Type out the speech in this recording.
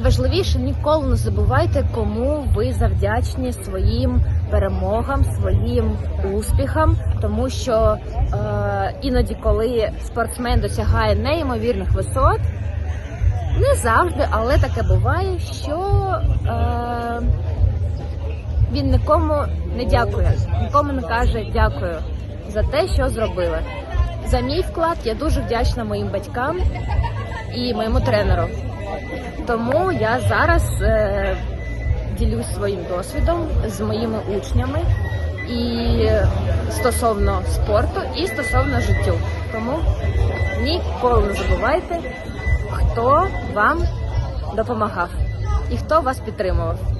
найголовніше, ніколи не забувайте, кому ви завдячні своїм перемогам, своїм успіхам, тому що е, іноді, коли спортсмен досягає неймовірних висот, не завжди, але таке буває, що е, він нікому не дякує, нікому не каже дякую за те, що зробили. За мій вклад я дуже вдячна моїм батькам і моєму тренеру. Тому я зараз е, ділюсь своїм досвідом з моїми учнями і стосовно спорту, і стосовно життю. Тому ніколи не забувайте, хто вам допомагав і хто вас підтримував.